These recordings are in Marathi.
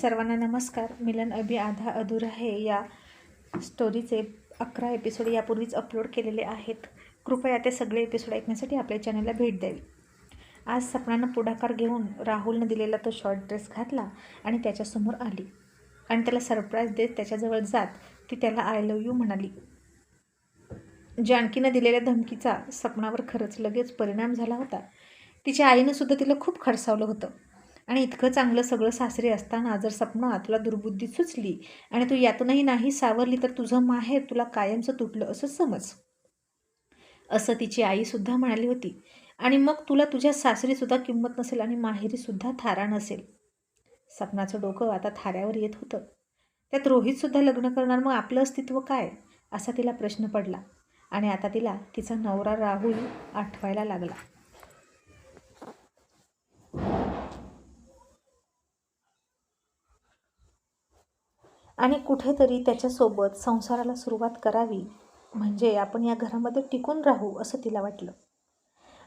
सर्वांना नमस्कार. मिलन अभि आधा अधुरा हे या स्टोरीचे अकरा एपिसोड यापूर्वीच अपलोड केलेले आहेत. कृपया ते सगळे एपिसोड ऐकण्यासाठी आपल्या चॅनलला भेट द्यावी. आज सपनानं पुढाकार घेऊन राहुलनं दिलेला तो शॉर्ट ड्रेस घातला आणि त्याच्यासमोर आली. आणि त्याला सरप्राईज देत त्याच्याजवळ जात ती त्याला आय लव यू म्हणाली. जानकीनं दिलेल्या धमकीचा सपनावर खरंच लगेच परिणाम झाला होता. तिच्या आईनं सुद्धा तिला खूप खडसावलं होतं. आणि इतकं चांगलं सगळं सासरी असताना जर सपना तुला दुर्बुद्धी सुचली आणि तू यातूनही नाही सावरली तर तुझं माहेर तुला कायमचं तुटलं असं समज. असं तिची आईसुद्धा म्हणाली होती. आणि मग तुला तुझ्या सासरीसुद्धा किंमत नसेल आणि माहेरीसुद्धा थारा नसेल. सपनाचं डोकं आता थाऱ्यावर येत होतं. त्यात रोहितसुद्धा लग्न करणार मग आपलं अस्तित्व काय? असा तिला प्रश्न पडला. आणि आता तिला तिचा नवरा राहुल आठवायला लागला. आणि कुठेतरी त्याच्यासोबत संसाराला सुरुवात करावी म्हणजे आपण या घरामध्ये टिकून राहू असं तिला वाटलं.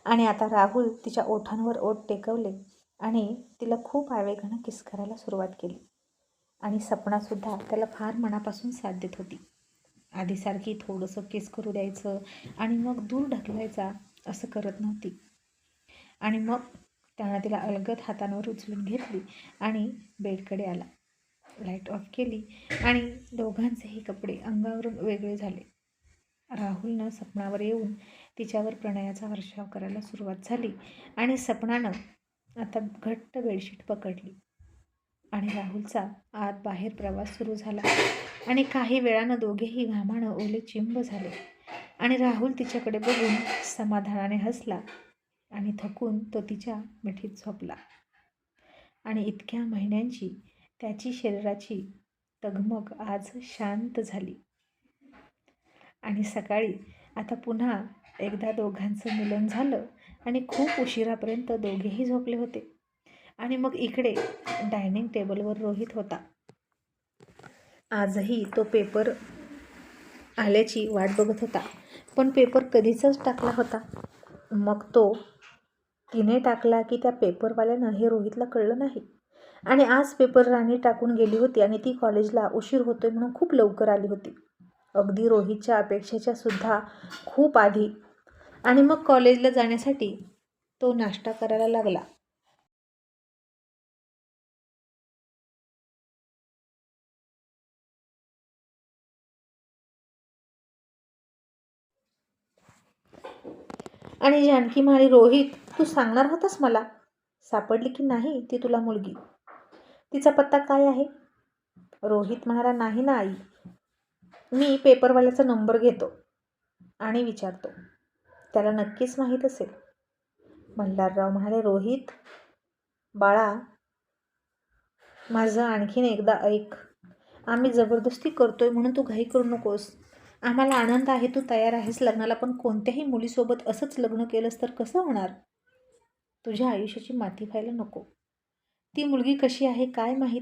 आणि आता राहुल तिच्या ओठांवर ओठ टेकवले आणि तिला खूप आवेगानं किस करायला सुरुवात केली. आणि सपनासुद्धा त्याला फार मनापासून साथ देत होती. आधीसारखी थोडंसं किस करू द्यायचं आणि मग दूर ढकलायचा असं करत नव्हती. आणि मग त्यानं तिला अलगद हातांवर उचलून घेतली आणि बेडकडे आला. लाइट ऑफ केली आणि दोघांचेही कपडे अंगावरून वेगळे झाले. राहुलनं सपनावर येऊन तिच्यावर प्रणयाचा वर्षाव करायला सुरुवात झाली आणि सपनानं आता घट्ट बेडशीट पकडली आणि राहुलचा आत बाहेर प्रवास सुरू झाला आणि काही वेळानं दोघेही घामानं ओले चिंब झाले आणि राहुल तिच्याकडे बघून समाधानाने हसला आणि थकून तो तिच्या मिठीत झोपला. आणि इतक्या महिन्यांची त्याची शरीराची तगमग आज शांत झाली. आणि सकाळी आता पुन्हा एकदा दोघांचं मिलन झालं आणि खूप उशिरापर्यंत दोघेही झोपले होते. आणि मग इकडे डायनिंग टेबलवर रोहित होता. आजही तो पेपर आल्याची वाट बघत होता पण पेपर कधीचाच टाकला होता. मग तो तिने टाकला की त्या पेपरवाल्यानं हे रोहितला कळलं नाही. आणि आज पेपर राणी टाकून गेली होती आणि ती कॉलेजला उशीर होतोय म्हणून खूप लवकर आली होती. अगदी रोहितच्या अपेक्षेच्या सुद्धा खूप आधी. आणि मग कॉलेजला जाण्यासाठी तो नाश्ता करायला लागला. आणि जानकी म्हणाली रोहित तू सांगणार होतास मला? सापडली की नाही ती तुला मुलगी? तिचा पत्ता काय आहे? रोहित म्हणाला नाही ना आई. मी पेपरवाल्याचा नंबर घेतो आणि विचारतो. त्याला नक्कीच माहीत असेल. मल्हारराव म्हणाले रोहित बाळा माझं आणखीन एकदा ऐक. आम्ही जबरदस्ती करतोय म्हणून तू घाई करू नकोस. आम्हाला आनंद आहे तू तयार आहेस. लग्नाला पण कोणत्याही मुलीसोबत असंच लग्न केलंस तर कसं होणार? तुझ्या आयुष्याची माती व्हायला नको. ती मुलगी कशी आहे काय माहीत?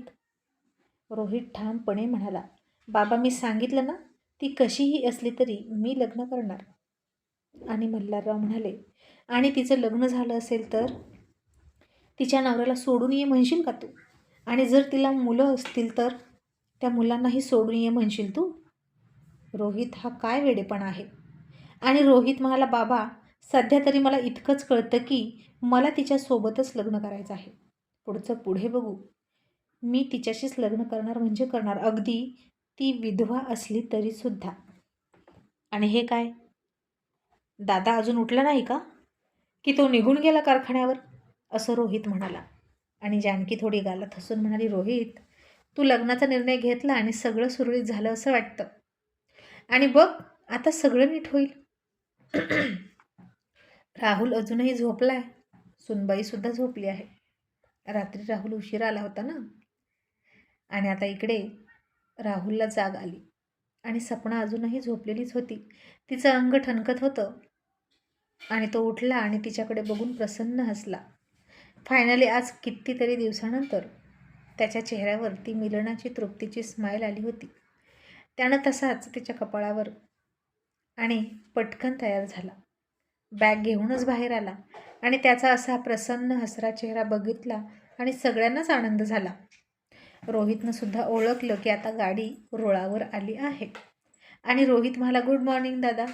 रोहित ठामपणे म्हणाला बाबा मी सांगितलं ना ती कशीही असली तरी मी लग्न करणार. आणि मल्हारराव म्हणाले आणि तिचं लग्न झालं असेल तर? तिच्या नवऱ्याला सोडून ये म्हणशील का तू? आणि जर तिला मुलं असतील तर? त्या मुलांनाही सोडून ये म्हणशील तू? रोहित हा काय वेडेपणा आहे? आणि रोहित म्हणाला बाबा सध्या तरी मला इतकंच कळतं की मला तिच्यासोबतच लग्न करायचं आहे. पुढचं पुढे बघू. मी तिच्याशीच लग्न करणार म्हणजे करणार. अगदी ती विधवा असली तरीसुद्धा आणि हे काय? दादा अजून उठला नाही का? की तो निघून गेला कारखान्यावर? असं रोहित म्हणाला. आणि जानकी थोडी गालात हसून म्हणाली रोहित तू लग्नाचा निर्णय घेतला आणि सगळं सुरळीत झालं असं वाटतं. आणि बघ आता सगळं नीट होईल. राहुल अजूनही झोपला आहे सुनबाईसुद्धा झोपली आहे. रात्री राहुल उशिरा आला होता ना? आणि आता इकडे राहुलला जाग आली. आणि सपना अजूनही झोपलेलीच होती. तिचं अंग ठणकत होतं. आणि तो उठला आणि तिच्याकडे बघून प्रसन्न हसला. फायनली आज कितीतरी दिवसानंतर त्याच्या चेहऱ्यावर ती मिलनाची तृप्तीची स्माईल आली होती. त्यानं तसाच तिच्या कपाळावर आणि पटकन तयार झाला. बॅग घेऊनच बाहेर आला. आणि त्याचा असा प्रसन्न हसरा चेहरा बघितला आणि सगळ्यांनाच आनंद झाला. रोहितनं सुद्धा ओळखलं की आता गाडी रुळावर आली आहे. आणि रोहित म्हणाला गुड मॉर्निंग दादा.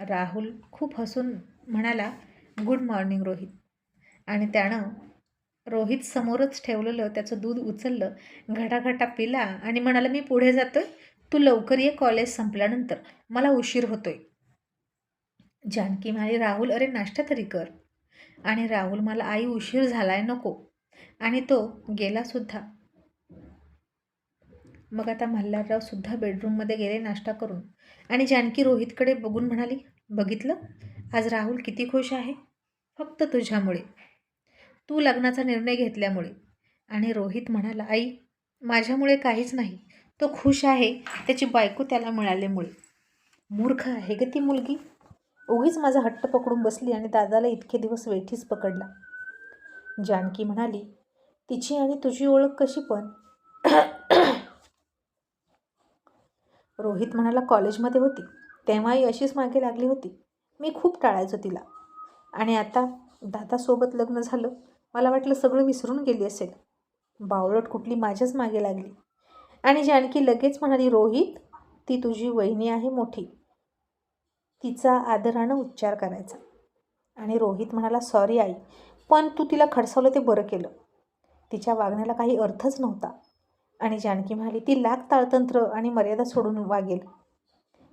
राहुल खूप हसून म्हणाला गुड मॉर्निंग रोहित. आणि त्यानं रोहित समोरच ठेवलेलं त्याचं दूध उचललं घटाघटा पिला आणि म्हणाला मी पुढे जातोय. तू लवकर ये कॉलेज संपल्यानंतर. मला उशीर होतोय. जानकी म्हणाली राहुल अरे नाश्ता तरी कर. आणि राहुल मला आई उशीर झालाय नको. आणि तो गेलासुद्धा मग आता मल्हाररावसुद्धा बेडरूममध्ये गेले नाश्ता करून. आणि जानकी रोहितकडे बघून म्हणाली बघितलं? आज राहुल किती खुश आहे? फक्त तुझ्यामुळे. तू लग्नाचा निर्णय घेतल्यामुळे. आणि रोहित म्हणाला आई माझ्यामुळे काहीच नाही. तो खुश आहे त्याची बायको त्याला मिळाल्यामुळे. मूर्ख आहे ग ती मुलगी. उगीच माझा हट्ट पकडून बसली आणि दादाला इतके दिवस वेठीच पकडला. जानकी म्हणाली तिची आणि तुझी ओळख कशी पण? रोहित म्हणाला कॉलेजमध्ये होती. तेव्हाही अशीच मागे लागली होती. मी खूप टाळायचो तिला. आणि आता दादासोबत लग्न झालं मला वाटलं सगळं विसरून गेली असेल. बावळट कुठली माझ्याच मागे लागली. आणि जानकी लगेच म्हणाली रोहित ती तुझी वहिनी आहे मोठी. तिचा आदरानं उच्चार करायचा. आणि रोहित म्हणाला सॉरी आई पण तू तिला खडसावलं ते बरं केलं. तिच्या वागण्याला काही अर्थच नव्हता आणि जानकी म्हणाली ती लाख ताळतंत्र आणि मर्यादा सोडून वागेल.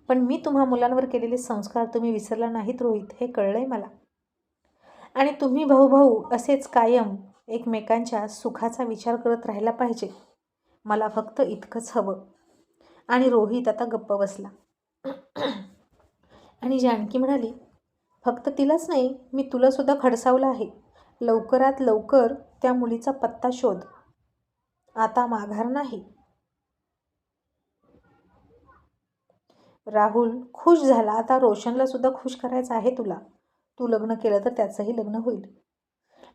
पण मी तुम्हा मुलांवर केलेले संस्कार तुम्ही विसरला नाहीत रोहित हे कळलंय मला. आणि तुम्ही भाऊ भाऊ असेच कायम एकमेकांच्या सुखाचा विचार करत राहायला पाहिजे. मला फक्त इतकंच हवं. आणि रोहित आता गप्प बसला. आणि जानकी म्हणाली फक्त तिलाच नाही मी तुलासुद्धा खडसावलं आहे. लवकरात लवकर त्या मुलीचा पत्ता शोध. आता माघार नाही. राहुल खुश झाला. आता रोशनला सुद्धा खुश करायचं आहे तुला. तू लग्न केलं तर त्याचंही लग्न होईल.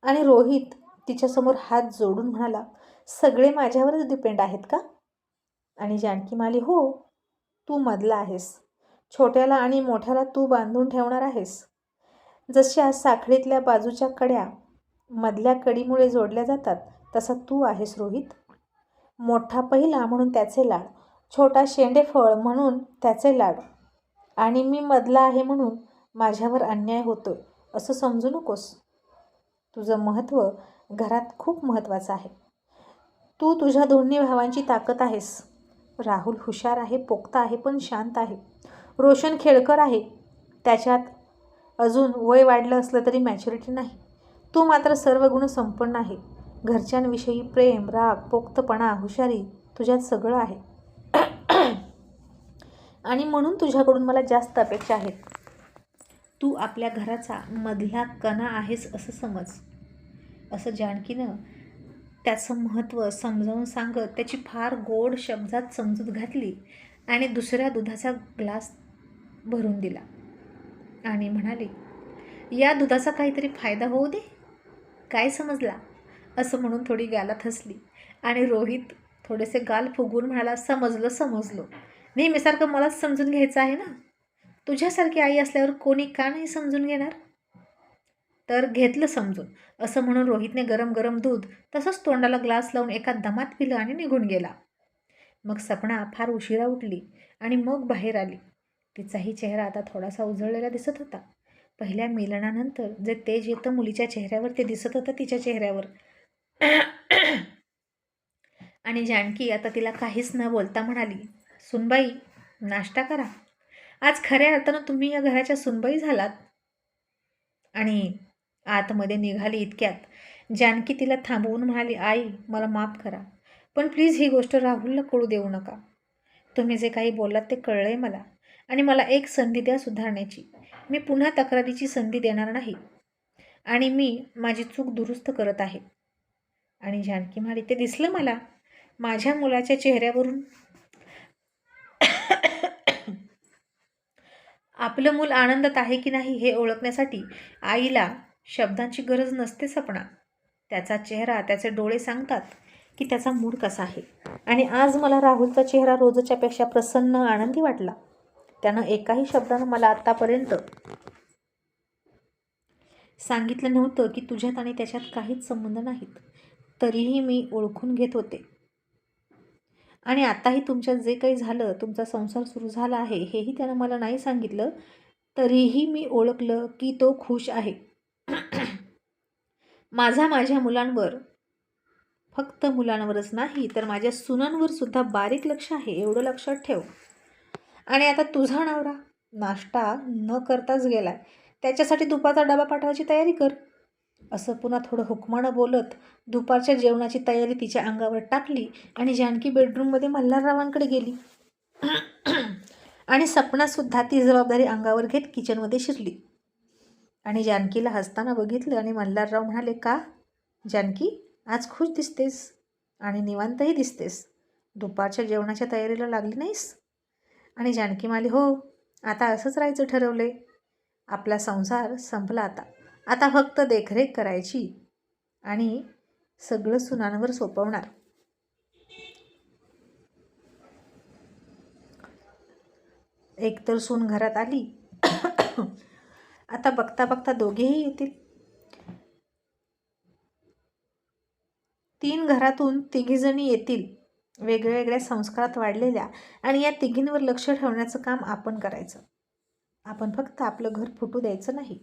आणि रोहित तिच्यासमोर हात जोडून म्हणाला सगळे माझ्यावरच डिपेंड आहेत का? आणि जानकी माली हो तू मधला आहेस. छोट्याला आणि मोठ्याला तू बांधून ठेवणार आहेस? जशा साखळीतल्या बाजूच्या कड्या मधल्या कडीमुळे जोडल्या जातात तसा तू आहेस रोहित. मोठा पहिला म्हणून त्याचे लाड छोटा शेंडेफळ म्हणून त्याचे लाड. आणि मी मधला आहे म्हणून माझ्यावर अन्याय होतोय असं समजू नकोस. तुझं महत्त्व घरात खूप महत्त्वाचं आहे. तू तुझ्या दोन्ही भावांची ताकद आहेस. राहुल हुशार आहे पोक्ता आहे पण शांत आहे. रोशन खेळकर आहे. त्याच्यात अजून वय वाढलं असलं तरी मॅच्युरिटी नाही. तू मात्र सर्व गुण संपन्न आहे. घरच्यांविषयी प्रेम राग पोक्तपणा हुशारी तुझ्यात सगळं आहे. आणि म्हणून तुझ्याकडून मला जास्त अपेक्षा आहेत. तू आपल्या घराचा मधला कणा आहेस असं समज. असं जानकीनं त्याचं महत्त्व समजावून सांगत त्याची फार गोड शब्दात समजूत घातली आणि दुसऱ्या दुधाचा ग्लास भरून दिला. आणि म्हणाले या दुधाचा काहीतरी फायदा होऊ दे. काय समजला? असं म्हणून थोडी गालात हसली आणि रोहित थोडेसे गाल फुगून म्हणाला समजलं समजलो. नेहमीसारखं मलाच समजून घ्यायचं आहे ना? तुझ्यासारखी आई असल्यावर कोणी का नाही समजून घेणार? तर घेतलं समजून. असं म्हणून रोहितने गरम गरम दूध तसंच तोंडाला ग्लास लावून एका दमात पिलं आणि निघून गेला. मग सपना फार उशिरा उठली आणि मग बाहेर आली. तिचाही चेहरा आता थोडासा उजळलेला दिसत होता. पहिल्या मिलनानंतर जे तेज येतं मुलीच्या चेहऱ्यावर ते दिसत होतं तिच्या चेहऱ्यावर. आणि जानकी आता तिला काहीच न बोलता म्हणाली सुनबाई नाश्ता करा. आज खऱ्या अर्थानं तुम्ही या घराच्या सुनबाई झालात. आणि आतमध्ये निघाली इतक्यात. जानकी तिला थांबवून म्हणाली आई मला माफ करा पण प्लीज ही गोष्ट राहुलला कळू देऊ नका. तुम्ही जे काही बोललात ते कळलं आहे मला. आणि मला एक संधी द्या सुधारण्याची. मी पुन्हा तक्रारीची संधी देणार नाही. आणि मी माझी चूक दुरुस्त करत आहे. आणि जानकी म्हणाली ते दिसलं मला? माझ्या मुलाच्या चेहऱ्यावरून आपलं मूल आनंदात आहे की नाही हे ओळखण्यासाठी आईला शब्दांची गरज नसते सपना. त्याचा चेहरा त्याचे डोळे सांगतात की त्याचा मूड कसा आहे. आणि आज मला राहुलचा चेहरा रोजच्यापेक्षा प्रसन्न आनंदी वाटला. त्यानं एकाही शब्दानं मला आत्तापर्यंत सांगितलं नव्हतं की तुझ्यात आणि त्याच्यात काहीच संबंध नाहीत. तरीही मी ओळखून घेत होते. आणि आताही तुमच्यात जे काही झालं तुमचा संसार सुरू झाला आहे हेही त्यानं मला नाही सांगितलं. तरीही मी ओळखलं की तो खुश आहे. माझा माझ्या मुलांवर फक्त मुलांवरच नाही तर माझ्या सुनांवर सुद्धा बारीक लक्ष आहे एवढं लक्षात ठेव. आणि आता तुझा नवरा नाश्ता न करताच गेलाय. त्याच्यासाठी दुपारचा डबा पाठवायची तयारी कर. असं पुन्हा थोडं हुकमानं बोलत दुपारच्या जेवणाची तयारी तिच्या अंगावर टाकली आणि जानकी बेडरूममध्ये मल्हाररावांकडे गेली. आणि सपनासुद्धा ती जबाबदारी अंगावर घेत किचनमध्ये शिरली. आणि जानकीला हसताना बघितलं आणि मल्हारराव म्हणाले का? जानकी आज खुश दिसतेस आणि निवांतही दिसतेस. दुपारच्या जेवणाच्या तयारीला लागली नाहीस? आणि जानकी माली हो आता असंच राहायचं ठरवले. आपला संसार संपला आता. आता फक्त देखरेख करायची आणि सगळं सुनांवर सोपवणार. एक तर सून घरात आली. आता बघता बघता दोघेही येतील. तीन घरातून तिघीजणी येतील. वेगळ्या संस्कारात वाढलेल्या आणि या तिघींवर लक्ष ठेवण्याचं काम आपण करायचं. आपण फक्त आपलं घर फुटू द्यायचं नाही.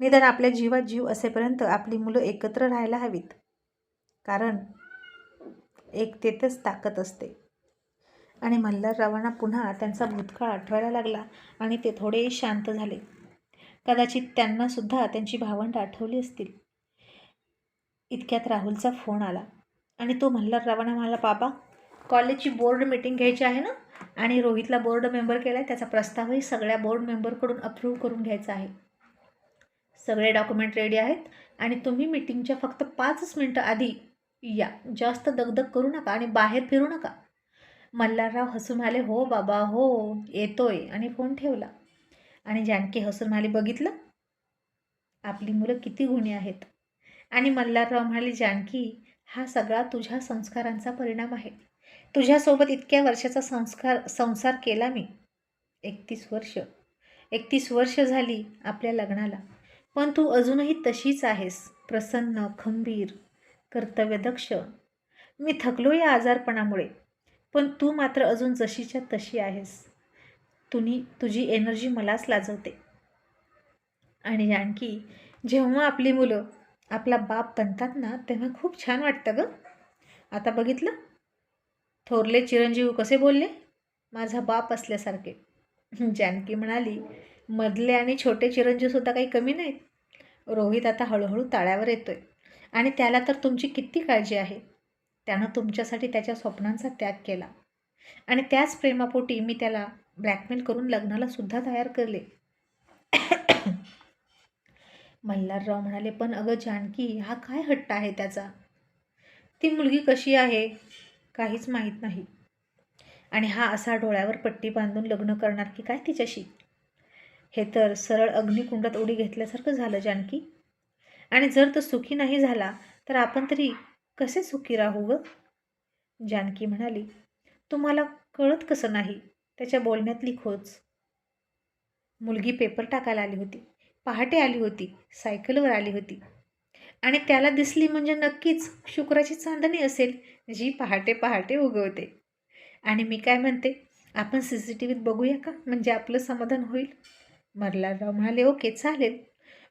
निदान आपल्या जीवात जीव असेपर्यंत आपली मुलं एकत्र राहायला हवीत. कारण एकतेतच ताकद असते. आणि मल्हाररावांना पुन्हा त्यांचा भूतकाळ आठवायला लागला आणि ते थोडे शांत झाले. कदाचित त्यांनासुद्धा त्यांची भावंड आठवली असतील. इतक्यात राहुलचा फोन आला आणि तो मल्हाररावांना म्हणाला बाबा कॉलेजची बोर्ड मीटिंग घ्यायची आहे ना? आणि रोहितला बोर्ड मेंबर केला आहे त्याचा प्रस्तावही सगळ्या बोर्ड मेंबरकडून अप्रूव्ह करून घ्यायचा आहे. सगळे डॉक्युमेंट रेडी आहेत. आणि तुम्ही मीटिंगच्या फक्त पाचच मिनटं आधी या. जास्त दगदग करू नका आणि बाहेर फिरू नका. मल्हारराव हसून आले हो बाबा हो येतोय. आणि फोन ठेवला. आणि जानकी हसून म्हणाली बघितलं? आपली मुलं किती गुणी आहेत. आणि मल्हारराव म्हणाले जानकी हा सगळा तुझ्या संस्कारांचा परिणाम आहे. तुझ्यासोबत इतक्या वर्षाचा संस्कार संसार केला मी. एकतीस वर्ष. एकतीस वर्ष झाली आपल्या लग्नाला. पण तू अजूनही तशीच आहेस. प्रसन्न खंबीर कर्तव्यदक्ष. मी थकलो या आजारपणामुळे. पण तू मात्र अजून जशीच्या तशी आहेस. तुनी तुझी एनर्जी मलाच लाजवते. आणि आणखी जेव्हा आपली मुलं आपला बाप बनतात ना तेव्हा खूप छान वाटतं गं. आता बघितलं? थोरले चिरंजीव कसे बोलले? माझा बाप असल्यासारखे. जानकी म्हणाली मधले आणि छोटे चिरंजीवसुद्धा काही कमी नाहीत. रोहित आता हळूहळू ताळ्यावर येतोय. आणि त्याला तर तुमची किती काळजी आहे? त्यानं तुमच्यासाठी त्याच्या स्वप्नांचा त्याग केला. आणि त्याच प्रेमापोटी मी त्याला ब्लॅकमेल करून लग्नाला सुद्धा तयार केले मल्हारराव म्हणाले पण अगं जानकी हा काय हट्ट आहे त्याचा? ती मुलगी कशी आहे? काहीच माहीत नाही. आणि हा असा डोळ्यावर पट्टी बांधून लग्न करणार की काय तिच्याशी? हे तर सरळ अग्निकुंडात उडी घेतल्यासारखं झालं जानकी. आणि जर तो सुखी नाही झाला तर आपण तरी कसे सुखी राहू ग? जानकी म्हणाली तुम्हाला कळत कसं नाही? त्याच्या बोलण्यातली खोच मुलगी पेपर टाकायला आली होती. पहाटे आली होती. सायकलवर आली होती. आणि त्याला दिसली म्हणजे नक्कीच शुक्राची चांदणी असेल. जी पहाटे पहाटे उगवते. आणि मी काय म्हणते आपण सी सी टी व्हीत बघूया का? म्हणजे आपलं समाधान होईल? मल्हारराव म्हणाले ओके चालेल.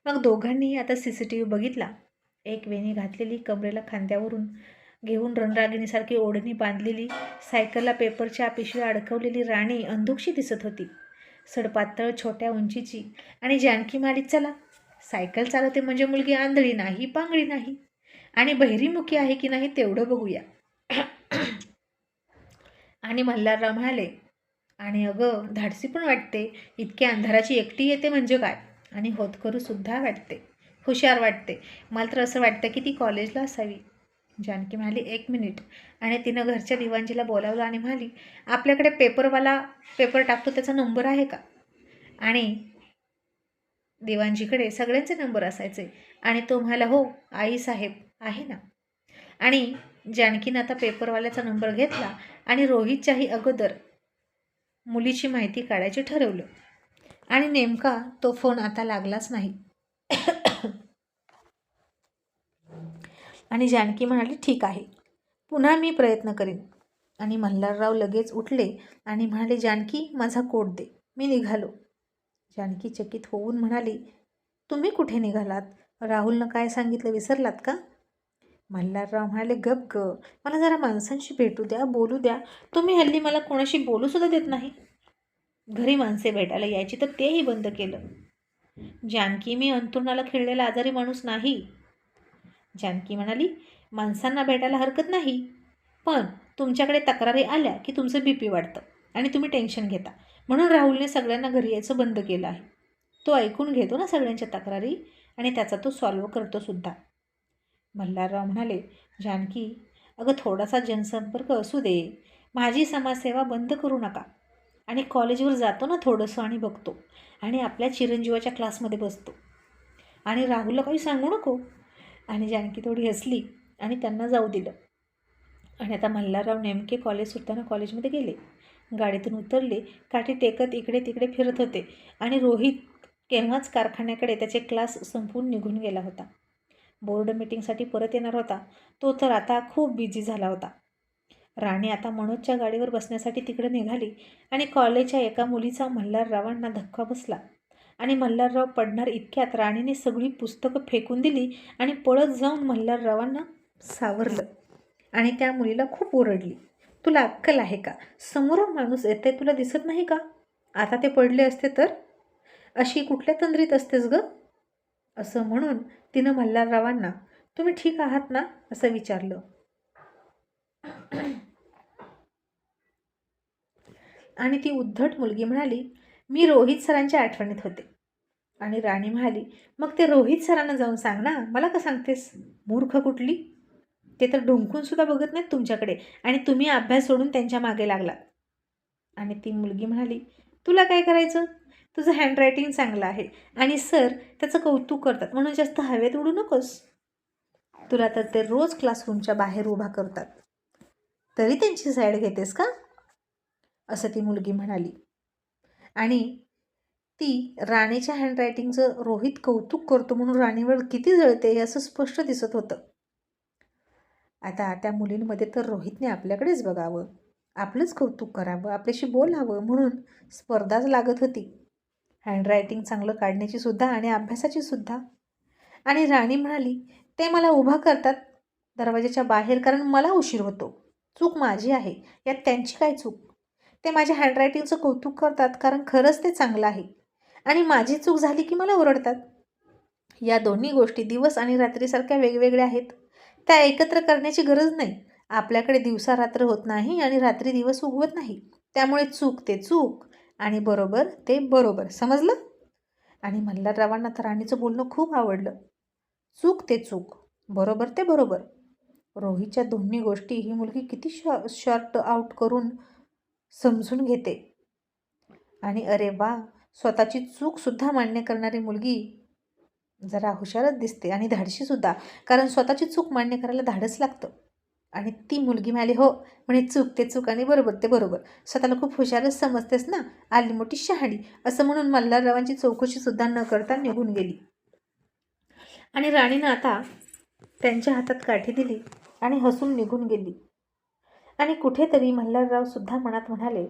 मग दोघांनीही आता सी सी टी व्ही बघितला. एक वेणी घातलेली कमरेला खांद्यावरून घेऊन रणरागिणीसारखी ओढणी बांधलेली सायकलला पेपरच्या पिशव्या अडकवलेली राणी अंधुकशी दिसत होती. सडपातळ छोट्या उंचीची. आणि जानकी मालिक चला सायकल चालवते म्हणजे मुलगी आंधळी नाही पांगळी नाही. आणि बहिरीमुखी आहे की नाही तेवढं बघूया. आणि मल्हारराव म्हणाले आणि अगं धाडसी पण वाटते. इतक्या अंधाराची एकटी येते म्हणजे काय? आणि होतकरूसुद्धा वाटते. हुशार वाटते. मला तर असं वाटतं की ती कॉलेजला असावी. जानकी म्हणाली एक मिनिट. आणि तिनं घरच्या दिवाणजीला बोलावलं आणि म्हणाली आपल्याकडे पेपरवाला पेपर टाकतो त्याचा नंबर आहे का? आणि दिवाणजीकडे सगळ्यांचे नंबर असायचे. आणि तो म्हणाला हो आई साहेब आहे ना. आणि जानकीनं आता पेपरवाल्याचा नंबर घेतला आणि रोहितच्याही अगोदर मुलीची माहिती काढायची ठरवलं. आणि नेमका तो फोन आता लागलाच नाही. आणि जानकी म्हणाली ठीक आहे. पुन्हा मी प्रयत्न करीन. आणि मल्हारराव लगेच उठले आणि म्हणाले जानकी माझा कोट दे. मी निघालो. जानकी चकित होऊन म्हणाली तुम्ही कुठे निघालात? राहुलनं काय सांगितलं? विसरलात का? मल्हारराव म्हणाले गप ग मला जरा माणसांशी भेटू द्या बोलू द्या. तुम्ही हल्ली मला कोणाशी बोलूसुद्धा देत नाही. घरी माणसे भेटायला यायची तर तेही बंद केलं. जानकी मी अंतरुणाला खेळलेला आजारी माणूस नाही. जानकी म्हणाली माणसांना भेटायला हरकत नाही. पण तुमच्याकडे तक्रारी आल्या की तुमचं बी पी वाढतं आणि तुम्ही टेन्शन घेता. म्हणून राहुलने सगळ्यांना घरी यायचं बंद केलं आहे. तो ऐकून घेतो ना सगळ्यांच्या तक्रारी आणि त्याचा तो सॉल्व करतो सुद्धा. मल्हारराव म्हणाले जानकी अगं थोडासा जनसंपर्क असू दे. माझी समाजसेवा बंद करू नका. आणि कॉलेजवर जातो ना थोडंसं आणि बघतो. आणि आपल्या चिरंजीवाच्या क्लासमध्ये बसतो. आणि राहुलला काही सांगू नको. आणि जानकी थोडी हसली आणि त्यांना जाऊ दिलं. आणि आता मल्हारराव नेमके कॉलेज सुटताना कॉलेजमध्ये गेले. गाडीतून उतरले. काठी टेकत इकडे तिकडे फिरत होते. आणि रोहित केव्हाच कारखान्याकडे त्याचे क्लास संपवून निघून गेला होता. बोर्ड मीटिंगसाठी परत येणार होता. तो तर आता खूप बिझी झाला होता. राणी आता मनोजच्या गाडीवर बसण्यासाठी तिकडे निघाली आणि कॉलेजच्या एका मुलीचा मल्हाररावांना धक्का बसला. आणि मल्हारराव पडणार इतक्यात राणीने सगळी पुस्तकं फेकून दिली आणि पळत जाऊन मल्हाररावांना सावरलं. आणि त्या मुलीला खूप ओरडली. तुला अक्कल आहे का? समोरून माणूस येते तुला दिसत नाही का? आता ते पडले असते तर? अशी कुठल्या तंद्रीत असतेस गं? असं म्हणून तिनं मल्हाररावांना तुम्ही ठीक आहात ना? असं विचारलं. आणि ती उद्धट मुलगी म्हणाली मी रोहित सरांच्या आठवणीत होते. आणि राणी म्हणाली मग ते रोहित सरांना जाऊन सांग ना मला का सांगतेस? मूर्ख कुठली? ते तर ढुंकून सुद्धा बघत नाहीत तुमच्याकडे आणि तुम्ही अभ्यास सोडून त्यांच्या मागे लागलात. आणि ती मुलगी म्हणाली तुला काय करायचं? तुझं हँडरायटिंग चांगलं आहे. आणि सर त्याचं कौतुक करतात. म्हणून जास्त हवेत उडू नकोस. तुला तर ते रोज क्लासरूमच्या बाहेर उभा करतात. तरी त्यांची साईड घेतेस का? असं ती मुलगी म्हणाली. आणि ती राणीच्या हँडरायटिंगचं रोहित कौतुक करतो म्हणून राणीवर किती जळते हे असं स्पष्ट दिसत होतं. आता त्या मुलींमध्ये तर रोहितने आपल्याकडेच बघावं. आपलंच कौतुक करावं. आपल्याशी बोलावं म्हणून स्पर्धाच लागत होती. हँडरायटिंग चांगलं काढण्याची सुद्धा आणि अभ्यासाची सुद्धा. आणि राणी म्हणाली ते मला उभा करतात दरवाजाच्या बाहेर कारण मला उशीर होतो. चूक माझी आहे. यात त्यांची काय चूक? ते माझ्या हँडरायटिंगचं कौतुक करतात कारण खरंच ते चांगलं आहे. आणि माझी चूक झाली की मला ओरडतात. या दोन्ही गोष्टी दिवस आणि रात्रीसारख्या वेगवेगळ्या आहेत. त्या एकत्र करण्याची गरज नाही. आपल्याकडे दिवसा रात्र होत नाही आणि रात्री दिवस उगवत नाही. त्यामुळे चूक ते चूक. आणि बरोबर ते बरोबर. समजलं? आणि मल्हाररावांना तर राणीचं बोलणं खूप आवडलं. चूक ते चूक. बरोबर ते बरोबर. रोहीच्या दोन्ही गोष्टी ही मुलगी किती शॉ शॉर्ट आऊट करून समजून घेते. आणि अरे वा स्वतःची चूकसुद्धा मान्य करणारी मुलगी जरा हुशारच दिसते. आणि धाडशीसुद्धा. कारण स्वतःची चूक मान्य करायला धाडस लागतं. आणि ती मुलगी म्हणाली हो. म्हणे चूक ते चूक आणि बरोबर ते बरोबर. स्वतःला खूप हुशारच समजतेस ना? आली मोठी शहाणी. असं म्हणून मल्हाररावांची चौकशीसुद्धा न करता निघून गेली. आणि राणीनं आता त्यांच्या हातात काठी दिली आणि हसून निघून गेली. आणि कुठेतरी मल्हाररावसुद्धा मनात म्हणाले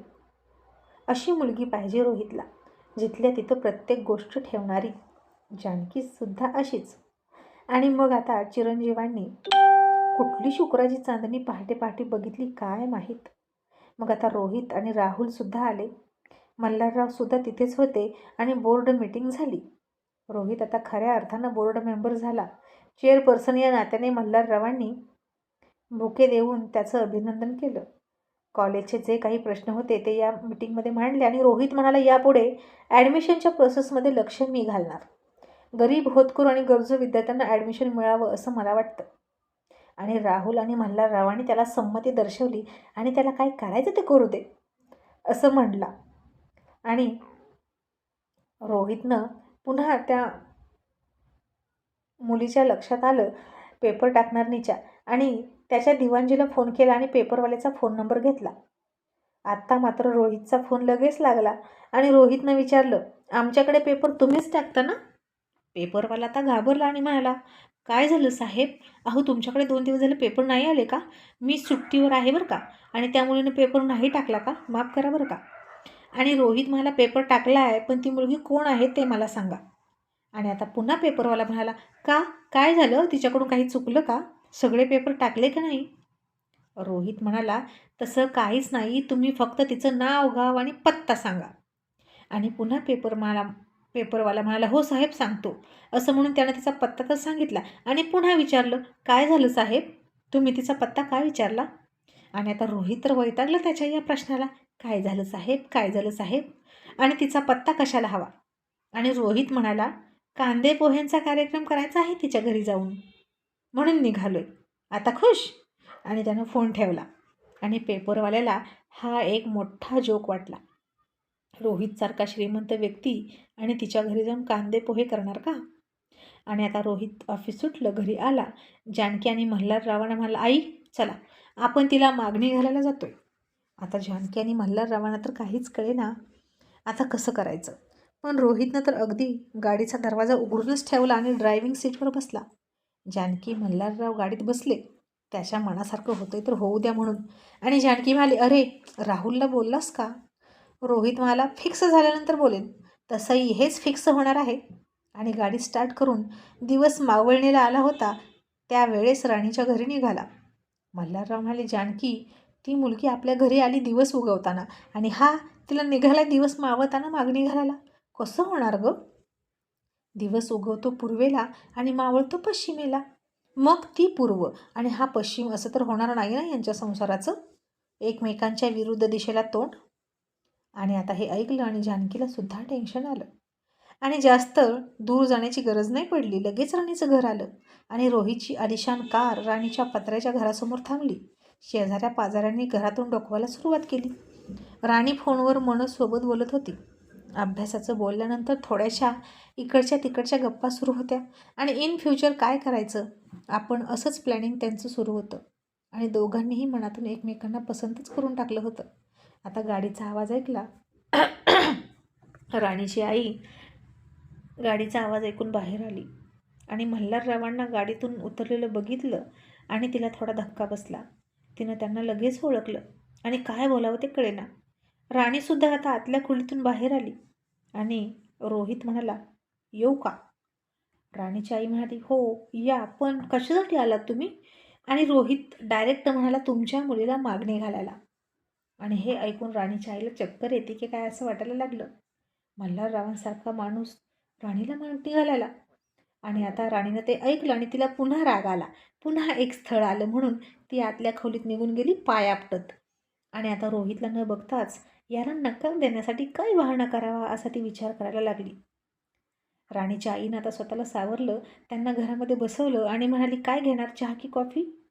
अशी मुलगी पाहिजे रोहितला जिथल्या तिथं प्रत्येक गोष्ट ठेवणारी जानकीसुद्धा अशीच. आणि मग आता चिरंजीवांनी कुठली शुक्राची चांदणी पहाटे पहाटे बघितली काय माहीत? मग आता रोहित आणि राहुलसुद्धा आले. मल्हाररावसुद्धा तिथेच होते आणि बोर्ड मीटिंग झाली. रोहित आता खऱ्या अर्थानं बोर्ड मेंबर झाला. चेअरपर्सन या नात्याने मल्हाररावांनी बुके देऊन त्याचं अभिनंदन केलं. कॉलेजचे जे काही प्रश्न होते ते या मिटिंगमध्ये मांडले आणि रोहित म्हणाला यापुढे ॲडमिशनच्या प्रोसेसमध्ये लक्ष मी घालणार. गरीब होतकूर आणि गरजू विद्यार्थ्यांना ॲडमिशन मिळावं असं मला वाटतं. आणि राहुल आणि मल्हाररावाने त्याला संमती दर्शवली आणि त्याला काय करायचं ते करू दे. असं म्हणला. आणि रोहितनं पुन्हा त्या मुलीच्या लक्षात आलं पेपर टाकणारनीच्या आणि त्याच्या दिवाणजीला फोन केला आणि पेपरवाल्याचा फोन नंबर घेतला. आत्ता मात्र रोहितचा फोन लगेच लागला आणि रोहितनं विचारलं आमच्याकडे पेपर तुम्हीच टाकता ना? पेपरवाला आता घाबरला आणि म्हणाला काय झालं साहेब? अहो तुमच्याकडे दोन दिवस झाले पेपर नाही आले का? मी सुट्टीवर आहे बरं का? आणि त्यामुळे पेपर नाही टाकला का? माफ करा बरं का? आणि रोहित मला पेपर टाकला आहे पण ती मुलगी कोण आहे ते मला सांगा. आणि आता पुन्हा पेपरवाला म्हणाला का? काय झालं? तिच्याकडून काही चुकलं का? सगळे पेपर टाकले का नाही? रोहित म्हणाला तसं काहीच नाही. तुम्ही फक्त तिचं नाव गाव आणि पत्ता सांगा. आणि पुन्हा पेपर मला पेपरवाला म्हणाला हो साहेब सांगतो. असं म्हणून त्यानं तिचा पत्ता तर सांगितला आणि पुन्हा विचारलं काय झालं साहेब? तुम्ही तिचा पत्ता काय विचारला? आणि आता रोहित तर वैतागलं त्याच्या या प्रश्नाला काय झालं साहेब? काय झालं साहेब? आणि तिचा पत्ता कशाला हवा? आणि रोहित म्हणाला कांदे पोह्यांचा कार्यक्रम करायचा आहे तिच्या घरी जाऊन. म्हणून निघालोय. आता खुश? आणि त्यानं फोन ठेवला आणि पेपरवाल्याला हा एक मोठा जोक वाटला. रोहितसारखा श्रीमंत व्यक्ती आणि तिच्या घरी जाऊन कांदे पोहे करणार का? आणि आता रोहित ऑफिस सुटलं घरी आला. जानकी आणि मल्हाररावांना म्हणाला आई चला आपण तिला मागणी घालायला जातोय. आता जानकी आणि मल्हाररावांना तर काहीच कळेना. आता कसं करायचं? पण रोहितनं तर अगदी गाडीचा दरवाजा उघडूनच ठेवला आणि ड्रायव्हिंग सीटवर बसला. जानकी मल्हारराव गाडीत बसले. त्याच्या मनासारखं होतंय तर होऊ द्या म्हणून. आणि जानकी म्हणाली अरे राहुलला बोललास का? रोहित मला फिक्स झाल्यानंतर बोलेन तसंही हेच फिक्स होणार आहे. आणि गाडी स्टार्ट करून दिवस मावळणीला आला होता त्यावेळेस राणीच्या घरी निघाला. मल्हारराव म्हणाले जानकी ती मुलगी आपल्या घरी आली दिवस उगवताना आणि हा तिला निघाला दिवस मावळताना मागणी घालायला. कसं होणार ग? दिवस उगवतो पूर्वेला आणि मावळतो पश्चिमेला. मग ती पूर्व आणि हा पश्चिम असं तर होणार नाही ना यांच्या संसाराचं? एकमेकांच्या विरुद्ध दिशेला तोंड आणि आता हे ऐकलं आणि जानकीला सुद्धा टेन्शन आलं. आणि जास्त दूर जाण्याची गरज नाही पडली. लगेच राणीचं घर आलं आणि रोहितची आलिशान कार राणीच्या पत्र्याच्या घरासमोर थांबली. शेजाऱ्या पाजाऱ्यांनी घरातून डोकवायला सुरुवात केली. राणी फोनवर मनसोबत बोलत होती. अभ्यासाचं बोलल्यानंतर थोड्याशा इकडच्या तिकडच्या गप्पा सुरू होत्या. आणि इन फ्युचर काय करायचं? आपण असंच प्लॅनिंग त्यांचं सुरू होतं. आणि दोघांनीही मनातून एकमेकांना पसंतच करून टाकलं होतं. आता गाडीचा आवाज ऐकला. राणीची आई गाडीचा आवाज ऐकून बाहेर आली आणि मल्हाररावांना गाडीतून उतरलेलं बघितलं आणि तिला थोडा धक्का बसला. तिनं त्यांना लगेच ओळखलं आणि काय बोलावं ते कळेना. राणीसुद्धा आता आतल्या खोलीतून बाहेर आली आणि रोहित म्हणाला येऊ का? राणीची आई म्हणाली हो या पण कशासाठी आलात तुम्ही? आणि रोहित डायरेक्ट म्हणाला तुमच्या मुलीला मागणी घालायला. आणि हे ऐकून राणीच्या आईला चक्कर येते की काय असं वाटायला लागलं. मल्हाररावांसारखा माणूस राणीला मागणी घालायला आणि आता राणीनं ते ऐकलं आणि तिला पुन्हा राग आला. पुन्हा एक स्थळ आलं म्हणून ती आतल्या खोलीत निघून गेली पाय आपटत. आणि आता रोहितला न बघताच याला नकार देण्यासाठी काय बहाणा करावा असा ती विचार करायला लागली. राणीच्या आईनं आता स्वतःला सावरलं त्यांना घरामध्ये बसवलं आणि म्हणाली काय घेणार चहा की कॉफी?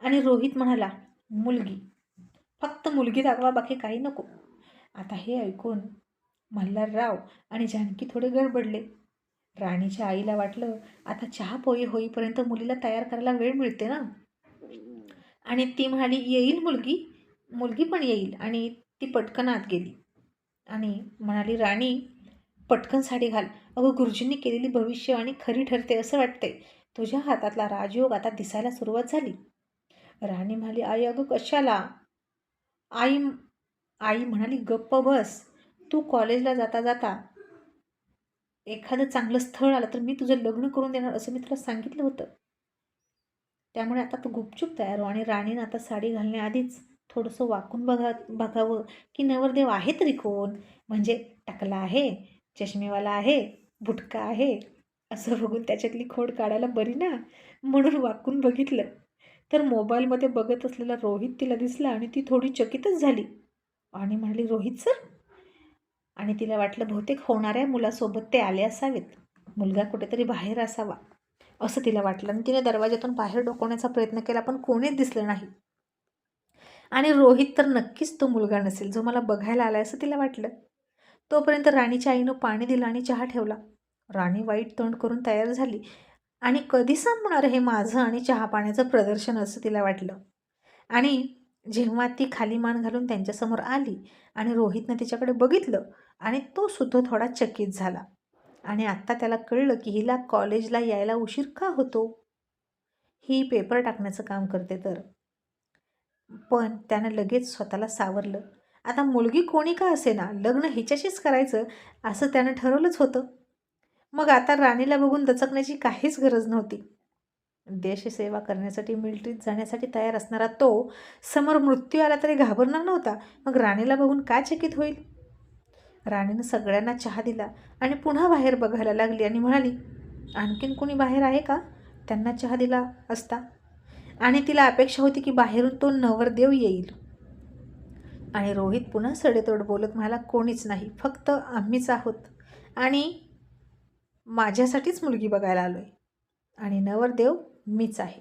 आणि रोहित म्हणाला मुलगी. फक्त मुलगी दाखवा बाकी काही नको. आता हे ऐकून मल्हारराव आणि जानकी थोडे गडबडले. राणीच्या आईला वाटलं आता चहा पोहे होईपर्यंत मुलीला तयार करायला वेळ मिळते ना? आणि ती म्हणाली येईल मुलगी. मुलगी पण येईल. आणि ती पटकन आत गेली. आणि म्हणाली राणी पटकन साडी घाल. अगं गुरुजींनी केलेली भविष्यवाणी खरी ठरते असं वाटतंय. तुझ्या हातातला राजयोग आता दिसायला सुरुवात झाली. राणी म्हणाली आई अगं कशाला? आई आई म्हणाली गप्प बस. तू कॉलेजला जाता जाता एखादं चांगलं स्थळ आलं तर मी तुझं लग्न करून देणार असं मी तुला सांगितलं होतं. त्यामुळे आता तू गुपचूप तयार हो आणि राणीनं आता साडी घालण्याआधीच थोडंसं वाकून बघा बघावं की नवरदेव आहे तरी कोण? म्हणजे टकला आहे चष्मेवाला आहे बुटका आहे असं बघून त्याच्यातली खोड काढायला बरी ना? म्हणून वाकून बघितलं. तर मोबाईलमध्ये बघत असलेला रोहित तिला दिसला आणि ती थोडी चकितच झाली. आणि म्हणाली रोहित सर आणि तिला वाटलं बहुतेक होणाऱ्या मुलासोबत ते आले असावेत. मुलगा कुठेतरी बाहेर असावा. असं तिला वाटलं आणि तिने दरवाजातून बाहेर डोकवण्याचा प्रयत्न केला पण कोणीच दिसलं नाही. आणि रोहित तर नक्कीच तो मुलगा नसेल जो मला बघायला आला असं तिला वाटलं. तोपर्यंत राणीच्या आईनं पाणी दिलं आणि चहा ठेवला. राणी वाईट तोंड करून तयार झाली. आणि कधी संपणार हे माझं आणि चहा पाण्याचं प्रदर्शन असं तिला वाटलं. आणि जेव्हा ती खाली मान घालून त्यांच्यासमोर आली आणि रोहितनं तिच्याकडे बघितलं आणि तो सुद्धा थोडा चकित झाला. आणि आत्ता त्याला कळलं की हिला कॉलेजला यायला उशीर का होतो? ही पेपर टाकण्याचं काम करते तर. पण त्यानं लगेच स्वतःला सावरलं. आता मुलगी कोणी का असे ना लग्न हिच्याशीच करायचं असं त्यानं ठरवलंच होतं. मग आता राणीला बघून दचकण्याची काहीच गरज नव्हती. देशसेवा करण्यासाठी मिलिटरीत जाण्यासाठी तयार असणारा तो समोर मृत्यू आला तरी घाबरणार नव्हता. मग राणीला बघून काय चकित होईल? राणीनं सगळ्यांना चहा दिला आणि पुन्हा बाहेर बघायला लागली आणि म्हणाली आणखीन कोणी बाहेर आहे का? त्यांना चहा दिला असता. आणि तिला अपेक्षा होती की बाहेरून तो नवरदेव येईल. आणि रोहित पुन्हा सडेतोड बोलत म्हणाला कोणीच नाही फक्त आम्हीच आहोत. आणि माझ्यासाठीच मुलगी बघायला आलो आहे आणि नवरदेव मीच आहे.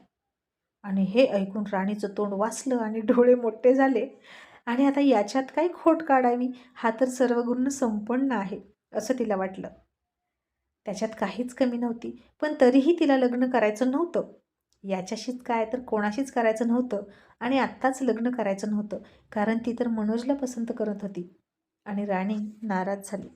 आणि हे ऐकून राणीचं तोंड वाचलं आणि डोळे मोठे झाले. आणि आता याच्यात काय खोट काढावी? हा तर सर्व गुण संपन्न आहे असं तिला वाटलं. त्याच्यात काहीच कमी नव्हती पण तरीही तिला लग्न करायचं नव्हतं. याच्याशीच काय तर कोणाशीच करायचं नव्हतं. आणि आत्ताच लग्न करायचं नव्हतं कारण ती तर मनोजला पसंत करत होती. आणि राणी नाराज झाली.